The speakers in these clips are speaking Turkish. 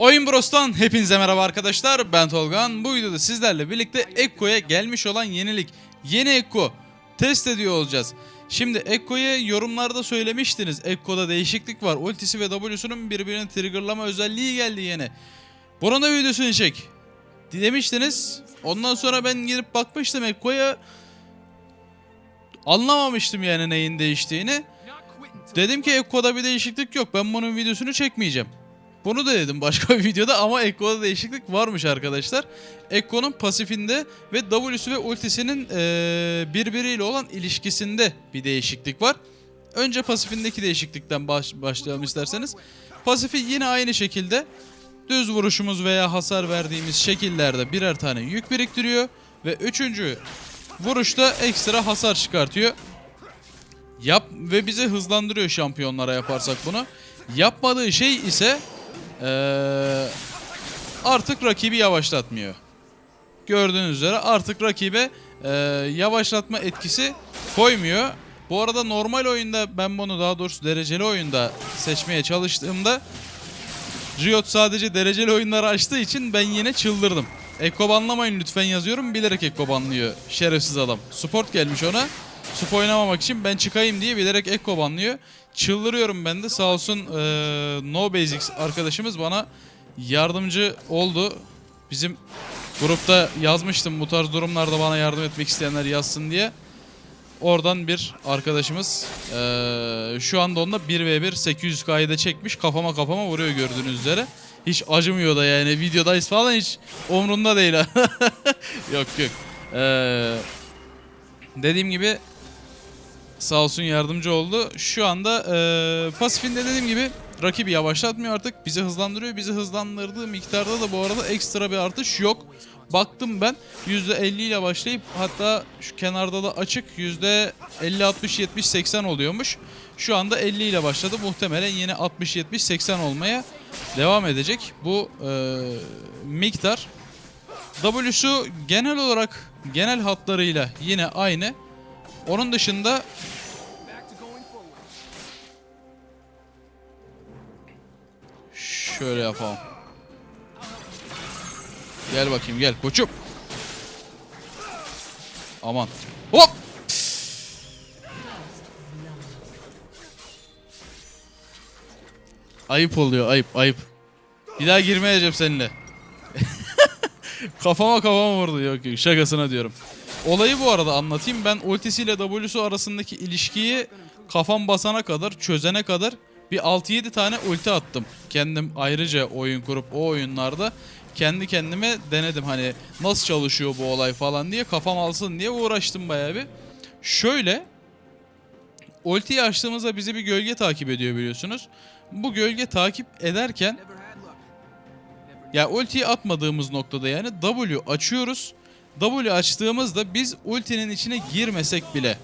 Oyun Bros'tan hepinize merhaba arkadaşlar. Ben Tolgan. Bu videoda sizlerle birlikte Ekko'ya gelmiş olan yenilik. Yeni Ekko. Test ediyor olacağız. Şimdi Ekko'ya yorumlarda söylemiştiniz. Ekko'da değişiklik var. Ultisi ve W'sunun birbirini triggerlama özelliği geldi yeni. Bunun da videosunu çek. Demiştiniz. Ondan sonra ben girip bakmıştım Ekko'ya. Anlamamıştım yani neyin değiştiğini. Dedim ki Ekko'da bir değişiklik yok. Ben bunun videosunu çekmeyeceğim. Bunu da dedim başka bir videoda ama Ekko'da değişiklik varmış arkadaşlar. Ekko'nun pasifinde ve W'su ve ultisinin eee, birbiriyle olan ilişkisinde bir değişiklik var. Önce pasifindeki değişiklikten baş- başlayalım isterseniz. Pasifi yine aynı şekilde düz vuruşumuz veya hasar verdiğimiz şekillerde birer tane yük biriktiriyor ve üçüncü vuruşta ekstra hasar çıkartıyor. Yap ve bizi hızlandırıyor şampiyonlara yaparsak bunu. Yapmadığı şey ise eee, artık rakibi yavaşlatmıyor. Gördüğünüz üzere artık rakibe eee, yavaşlatma etkisi koymuyor. Bu arada normal oyunda ben bunu daha doğrusu dereceli oyunda seçmeye çalıştığımda Riot sadece dereceli oyunları açtığı için ben yine çıldırdım. Ekko banlamayın lütfen yazıyorum bilerek Ekko banlıyor şerefsiz adam. Support gelmiş ona. Sup oynamamak için ben çıkayım diye bilerek Ekko banlıyor. Çıldırıyorum ben de sağ olsun eee, No Basics arkadaşımız bana yardımcı oldu. Bizim grupta yazmıştım bu tarz durumlarda bana yardım etmek isteyenler yazsın diye. Oradan bir arkadaşımız eee, şu anda onunla 1v1 800 kayda çekmiş kafama kafama vuruyor gördüğünüz üzere. Hiç acımıyor da yani videodayız falan hiç umrunda değil yok yok. Eee, dediğim gibi sağ olsun yardımcı oldu. Şu anda eee pasifinde dediğim gibi rakibi yavaşlatmıyor artık. Bizi hızlandırıyor. Bizi hızlandırdığı miktarda da bu arada ekstra bir artış yok. Baktım ben %50 ile başlayıp hatta şu kenarda da açık %50 60 70 80 oluyormuş. Şu anda 50 ile başladı. Muhtemelen yine 60 70 80 olmaya devam edecek bu eee, miktar. W'su genel olarak genel hatlarıyla yine aynı. Onun dışında şöyle yapalım. Gel bakayım gel koçum. Aman. Hop! Ayıp oluyor ayıp ayıp. Bir daha girmeyeceğim seninle. kafama kafama vurdu yok yok şakasına diyorum. Olayı bu arada anlatayım. Ben ultisiyle W'su arasındaki ilişkiyi kafam basana kadar, çözene kadar bir 6-7 tane ulti attım. Kendim ayrıca oyun kurup o oyunlarda kendi kendime denedim hani nasıl çalışıyor bu olay falan diye kafam alsın diye uğraştım bayağı bir. Şöyle ultiyi açtığımızda bizi bir gölge takip ediyor biliyorsunuz. Bu gölge takip ederken ya ultiyi atmadığımız noktada yani W açıyoruz. W açtığımızda biz ultinin içine girmesek bile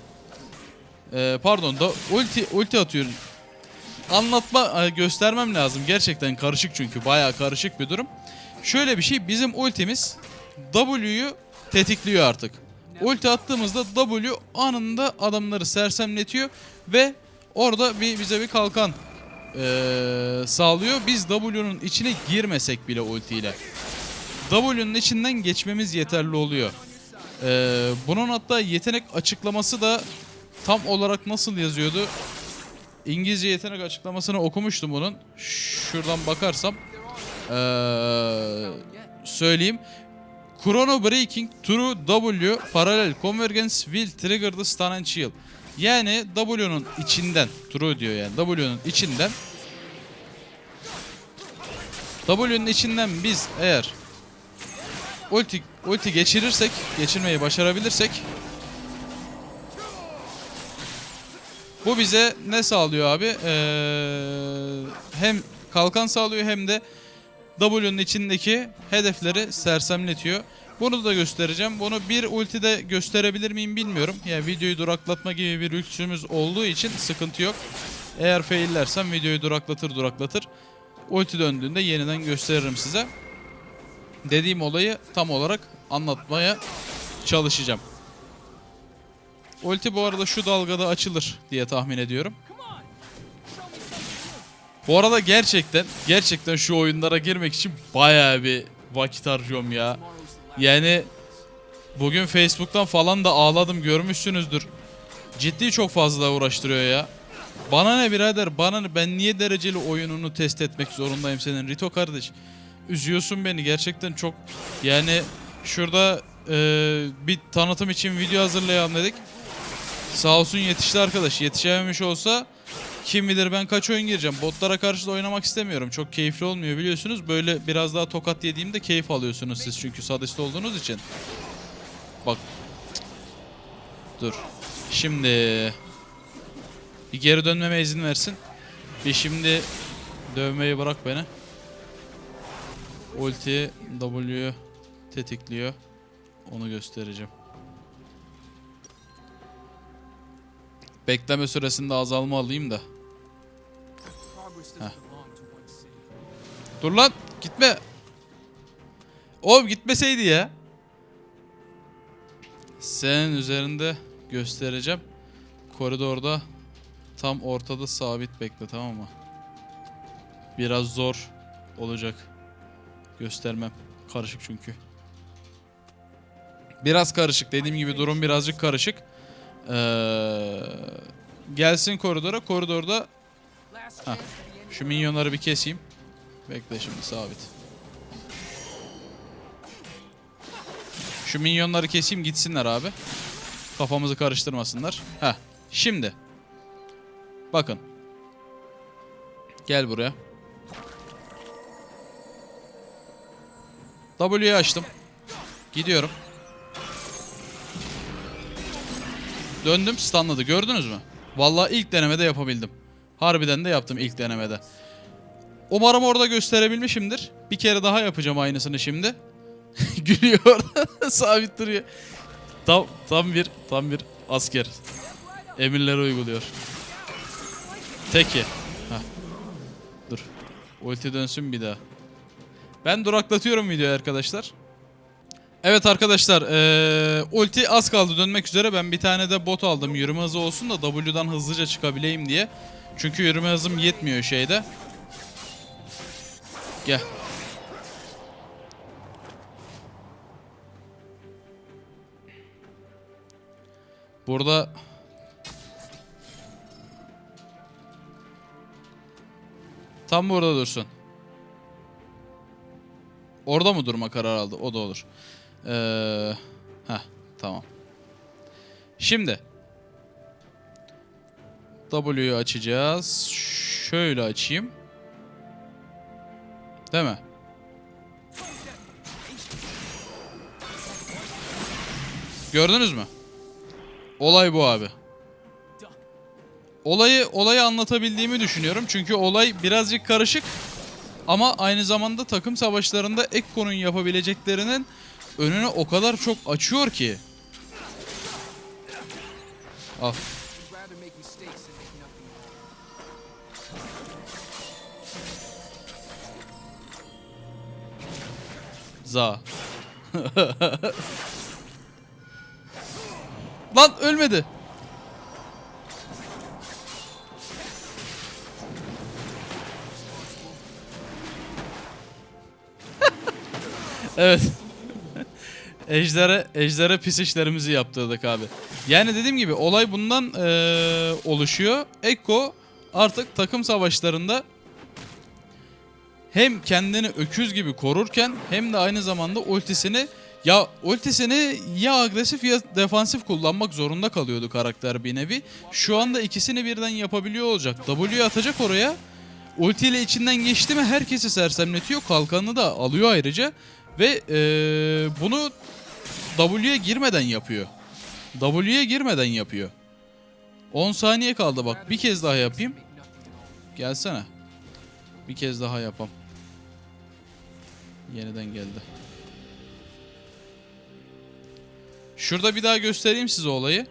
Ee, pardon da ulti ulti atıyorum. Anlatma e, göstermem lazım. Gerçekten karışık çünkü bayağı karışık bir durum. Şöyle bir şey bizim ultimiz W'yu tetikliyor artık. Ulti attığımızda W anında adamları sersemletiyor ve orada bir bize bir kalkan eee, sağlıyor. Biz W'nun içine girmesek bile ultiyle. W'nun içinden geçmemiz yeterli oluyor. Ee, bunun hatta yetenek açıklaması da tam olarak nasıl yazıyordu? İngilizce yetenek açıklamasını okumuştum bunun. Şuradan bakarsam ee, söyleyeyim. Chrono Breaking True W Parallel Convergence will trigger the stun and shield. Yani W'nun içinden True diyor yani W'nun içinden W'nun içinden biz eğer ulti, ulti geçirirsek, geçirmeyi başarabilirsek bu bize ne sağlıyor abi? Ee, hem kalkan sağlıyor hem de W'nun içindeki hedefleri sersemletiyor. Bunu da göstereceğim. Bunu bir ultide gösterebilir miyim bilmiyorum. Yani videoyu duraklatma gibi bir lüksümüz olduğu için sıkıntı yok. Eğer faillersem videoyu duraklatır duraklatır. Ulti döndüğünde yeniden gösteririm size dediğim olayı tam olarak anlatmaya çalışacağım. Ulti bu arada şu dalgada açılır diye tahmin ediyorum. Bu arada gerçekten gerçekten şu oyunlara girmek için bayağı bir vakit harcıyorum ya. Yani bugün Facebook'tan falan da ağladım görmüşsünüzdür. Ciddi çok fazla uğraştırıyor ya. Bana ne birader bana ne ben niye dereceli oyununu test etmek zorundayım senin Rito kardeş. Üzüyorsun beni gerçekten çok yani şurada e, bir tanıtım için video hazırlayalım dedik. Sağ olsun yetişti arkadaş yetişememiş olsa kim bilir ben kaç oyun gireceğim. Botlara karşı da oynamak istemiyorum. Çok keyifli olmuyor biliyorsunuz. Böyle biraz daha tokat yediğimde keyif alıyorsunuz siz çünkü sadist olduğunuz için. Bak. Dur. Şimdi bir geri dönmeme izin versin. Bir şimdi dövmeyi bırak beni. Ulti W tetikliyor. Onu göstereceğim. Bekleme süresinde azalma alayım da. Heh. Dur lan gitme. Oğlum gitmeseydi ya. Senin üzerinde göstereceğim. Koridorda tam ortada sabit bekle tamam mı? Biraz zor olacak. Göstermem. Karışık çünkü. Biraz karışık. Dediğim gibi durum birazcık karışık. Ee, gelsin koridora. Koridorda Heh, şu minyonları bir keseyim. Bekle şimdi sabit. Şu minyonları keseyim gitsinler abi. Kafamızı karıştırmasınlar. Heh. Şimdi. Bakın. Gel buraya. W'yi açtım. Gidiyorum. Döndüm stunladı gördünüz mü? Vallahi ilk denemede yapabildim. Harbiden de yaptım ilk denemede. Umarım orada gösterebilmişimdir. Bir kere daha yapacağım aynısını şimdi. Gülüyor. Sabit duruyor. Tam, tam bir tam bir asker. Emirleri uyguluyor. Teki. Heh. Dur. Ulti dönsün bir daha. Ben duraklatıyorum videoyu arkadaşlar. Evet arkadaşlar eee, ulti az kaldı dönmek üzere ben bir tane de bot aldım yürüme hızı olsun da W'dan hızlıca çıkabileyim diye. Çünkü yürüme hızım yetmiyor şeyde. Gel. Burada Tam burada dursun. Orada mı durma kararı aldı? O da olur. Ee, heh, tamam. Şimdi W'yu açacağız. Şöyle açayım. Değil mi? Gördünüz mü? Olay bu abi. Olayı olayı anlatabildiğimi düşünüyorum. Çünkü olay birazcık karışık. Ama aynı zamanda takım savaşlarında Ekko'nun yapabileceklerinin önünü o kadar çok açıyor ki. At all. Za. Lan ölmedi. Evet. Ejder'e Ejder'e pis işlerimizi yaptırdık abi. Yani dediğim gibi olay bundan eee, oluşuyor. Ekko artık takım savaşlarında hem kendini öküz gibi korurken hem de aynı zamanda ultisini ya ultisini ya agresif ya defansif kullanmak zorunda kalıyordu karakter bir nevi. Şu anda ikisini birden yapabiliyor olacak. W atacak oraya. Ultiyle içinden geçti mi herkesi sersemletiyor. Kalkanını da alıyor ayrıca. Ve eee, bunu W'ye girmeden yapıyor. W'ye girmeden yapıyor. 10 saniye kaldı bak. Bir kez daha yapayım. Gelsene. Bir kez daha yapam. Yeniden geldi. Şurada bir daha göstereyim size olayı.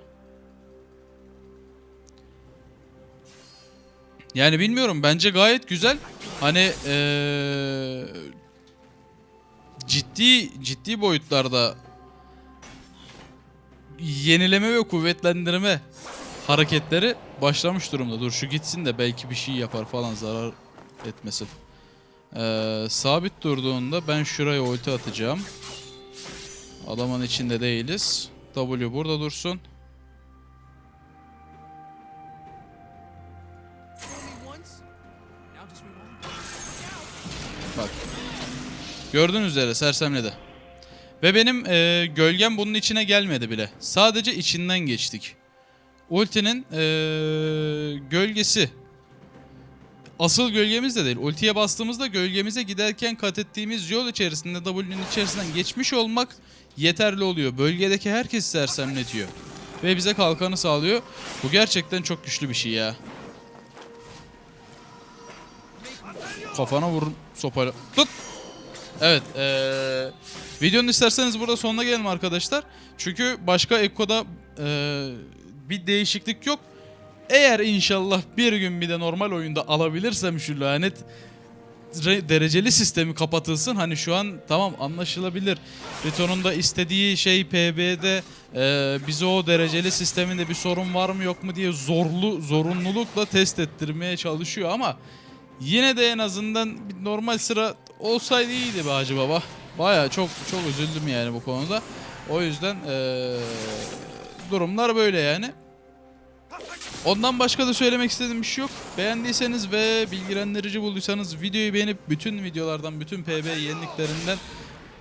Yani bilmiyorum bence gayet güzel. Hani eee, ciddi ciddi boyutlarda yenileme ve kuvvetlendirme hareketleri başlamış durumda. Dur şu gitsin de belki bir şey yapar falan zarar etmesin. Ee, sabit durduğunda ben şuraya ulti atacağım. Adamın içinde değiliz. W burada dursun. Gördüğünüz üzere sersemledi. Ve benim e, gölgem bunun içine gelmedi bile. Sadece içinden geçtik. Ultinin e, gölgesi. Asıl gölgemiz de değil. Ultiye bastığımızda gölgemize giderken kat ettiğimiz yol içerisinde W'nin içerisinden geçmiş olmak yeterli oluyor. Bölgedeki herkesi sersemletiyor. Ve bize kalkanı sağlıyor. Bu gerçekten çok güçlü bir şey ya. Kafana vurun sopayla. Tut. Evet. eee, videonun isterseniz burada sonuna gelelim arkadaşlar. Çünkü başka Ekko'da eee, bir değişiklik yok. Eğer inşallah bir gün bir de normal oyunda alabilirsem şu lanet re- dereceli sistemi kapatılsın. Hani şu an tamam anlaşılabilir. Riton'un da istediği şey PB'de eee bize o dereceli sisteminde bir sorun var mı yok mu diye zorlu zorunlulukla test ettirmeye çalışıyor ama Yine de en azından normal sıra olsaydı iyiydi be Hacı Baba. Baya çok çok üzüldüm yani bu konuda. O yüzden eee, durumlar böyle yani. Ondan başka da söylemek istediğim bir şey yok. Beğendiyseniz ve bilgilendirici bulduysanız videoyu beğenip bütün videolardan, bütün PB yeniliklerinden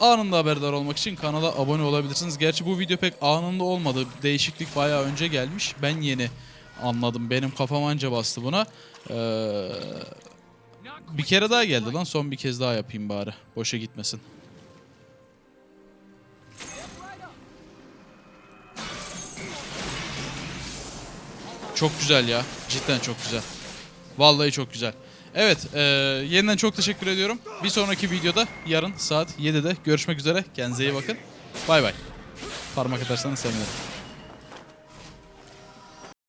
anında haberdar olmak için kanala abone olabilirsiniz. Gerçi bu video pek anında olmadı. Değişiklik bayağı önce gelmiş. Ben yeni anladım. Benim kafam anca bastı buna. Eee bir kere daha geldi lan. Son bir kez daha yapayım bari. Boşa gitmesin. Çok güzel ya. Cidden çok güzel. Vallahi çok güzel. Evet, eee, yeniden çok teşekkür ediyorum. Bir sonraki videoda yarın saat 7'de görüşmek üzere. Kendinize iyi bakın. Bay bay. Parmak atarsanız sevinirim.